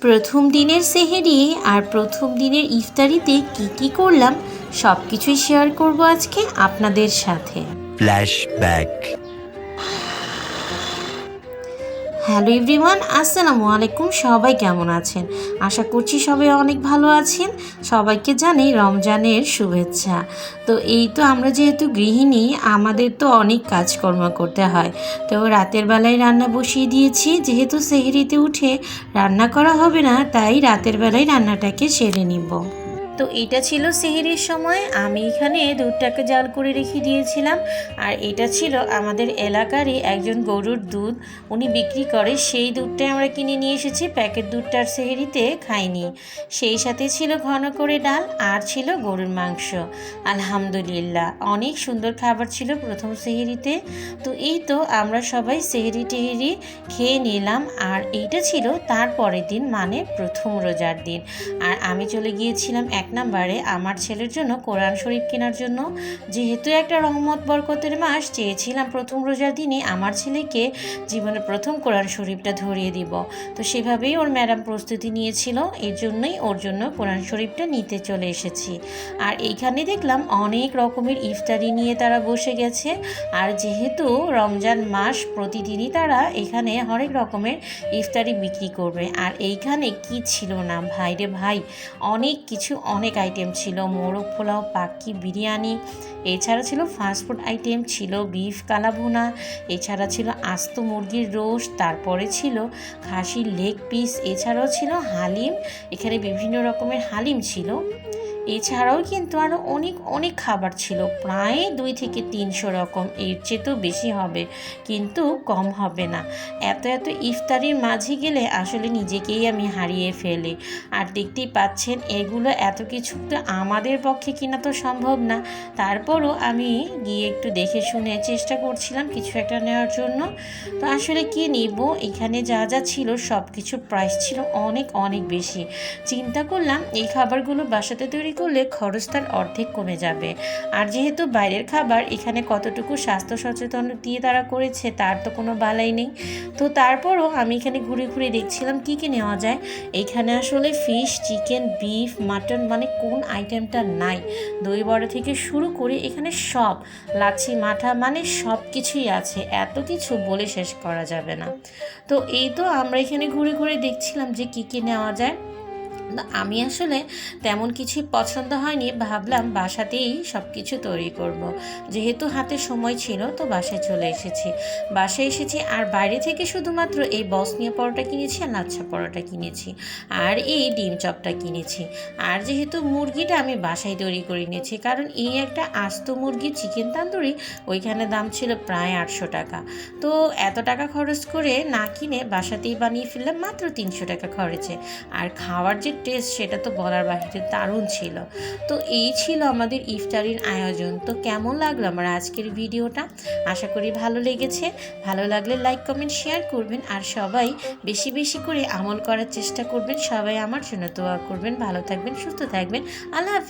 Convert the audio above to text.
প্রথম দিনের সেহেরি আর প্রথম দিনের ইফতারিতে কি কি করলাম সব কিছুই শেয়ার করব আজকে আপনাদের সাথে। ফ্ল্যাশব্যাক হ্যালো এভরিওয়ান, আসসালামু আলাইকুম। সবাই কেমন আছেন? আশা করছি সবাই অনেক ভালো আছেন। সবাইকে জানি রমজানের শুভেচ্ছা। তো এই তো আমরা যেহেতু গৃহিণী, আমাদের তো অনেক কাজকর্ম করতে হয়। তো রাতের বেলায় রান্না বসিয়ে দিয়েছি। যেহেতু সেহরিতে উঠে রান্না করা হবে না, তাই রাতের বেলায় রান্নাটাকে সেরে নিব। তো এটা ছিল সেহেরির সময়। আমি এখানে দুধটাকে জাল করে রেখে দিয়েছিলাম। আর এটা ছিল আমাদের এলাকারই একজন গরুর দুধ। উনি বিক্রি করে। সেই দুধটাই আমরা কিনে নিয়ে এসেছি। প্যাকেট দুধটার সেহেরিতে খাইনি। সেই সাথে ছিল ঘন করে ডাল আর ছিল গরুর মাংস। আলহামদুলিল্লাহ, অনেক সুন্দর খাবার ছিল প্রথম সেহেরিতে। তো এই তো আমরা সবাই সেহেরি টেহেরি খেয়ে নিলাম। আর এইটা ছিল তার পরের দিন মানে প্রথম রোজার দিন। আর আমি চলে গিয়েছিলাম এক নম্বরে আমার ছেলের জন্য কোরআন শরীফ কেনার জন্য যেহেতু একটা রহমত বরকতের মাস, চেয়েছিলাম প্রথম রোজার দিনে আমার ছেলেকে জীবনে প্রথম কোরআন শরীফটা ধরিয়ে দিব। তো সেভাবেই ওর ম্যাডাম প্রস্তুতি নিয়েছিল, এর জন্যই ওর জন্য কোরআন শরীফটা নিতে চলে এসেছি। আর এইখানে দেখলাম অনেক রকমের ইফতারি নিয়ে তারা বসে গেছে, আর যেহেতু রমজান মাস, প্রতিদিনই তারা এখানে হরেক রকমের ইফতারি বিক্রি করবে। আর এইখানে কি ছিল না? ভাইরে ভাই, অনেক কিছু অনেক আইটেম ছিল, মোরগ পোলাও পাকি বিরিয়ানি, এছাড়া ছিল ফাস্টফুড আইটেম ছিল বিফ কালাভুনা, এছাড়া ছিল আস্ত মুরগির রোস তারপরে ছিল খাসির লেগ পিস এছাড়াও ছিল হালিম, এখানে বিভিন্ন রকমের হালিম ছিল। এছাড়াও কিন্তু আরও অনেক অনেক খাবার ছিল। প্রায় দুই থেকে তিনশো রকম। এর চেয়েতেও বেশি হবে, কিন্তু কম হবে না। এত এত ইফতারির মাঝে গেলে আসলে নিজেকেই আমি হারিয়ে ফেলি। আর দেখতেই পাচ্ছেন, এগুলো এত কিছু তো আমাদের পক্ষে কিনা তো সম্ভব না। তারপরও আমি গিয়ে একটু দেখে শুনে চেষ্টা করছিলাম কিছু একটা নেওয়ার জন্য। তো আসলে কি নিব? এখানে যা যা ছিল সব কিছু প্রাইস ছিল অনেক অনেক বেশি। চিন্তা করলাম, এই খাবারগুলো বাসাতে তৈরি করলে খরচ তার অর্ধেক কমে যাবে। আর যেহেতু বাইরের খাবার এখানে কতটুকু স্বাস্থ্য সচেতন দিয়ে তারা করেছে, তার তো কোনো বালাই নেই। তো তারপরও আমি এখানে ঘুরে ঘুরে দেখছিলাম কি কি নেওয়া যায়। এখানে আসলে ফিশ চিকেন বিফ মাটন মানে কোন আইটেমটা নাই। দই বড়া থেকে শুরু করে এখানে সব, লাচ্ছি, মাঠা মানে সব কিছুই আছে। এত কিছু বলে শেষ করা যাবে না। তো এই তো আমরা এখানে ঘুরে ঘুরে দেখছিলাম যে কি কি নেওয়া যায়। আমি আসলে তেমন কিছু পছন্দ হয়নি। ভাবলাম বাসাতেই সব কিছু তৈরি করব। যেহেতু হাতে সময় ছিল, তো বাসায় চলে এসেছি। বাসায় এসেছি আর বাইরে থেকে শুধুমাত্র এই বসনিয়া পরোটা কিনেছি আর লাচ্ছা পরোটা কিনেছি। আর এই ডিম চপটা কিনেছি। আর যেহেতু মুরগিটা আমি বাসায় তৈরি করে নিয়েছি, কারণ এই একটা আস্ত মুরগি চিকেন তান্দুরি, ওইখানে দাম ছিল প্রায় আটশো টাকা। তো এত টাকা খরচ করে না কিনে বাসাতেই বানিয়ে ফেললাম মাত্র তিনশো টাকা খরচে। আর খাওয়ার যে টেস্ট সেটা তো বলার বাহিরে দারুণ ছিল। তো এই ছিল আমাদের ইফতারির আয়োজন। তো কেমন লাগল আমার আজকের ভিডিওটা? আশা করি ভালো লেগেছে। ভালো লাগলে লাইক কমেন্ট শেয়ার করবেন। আর সবাই বেশি বেশি করে আমল করার চেষ্টা করবেন। সবাই আমার জন্য দোয়া করবেন। ভালো থাকবেন, সুস্থ থাকবেন। আল্লাহ হাফিজ।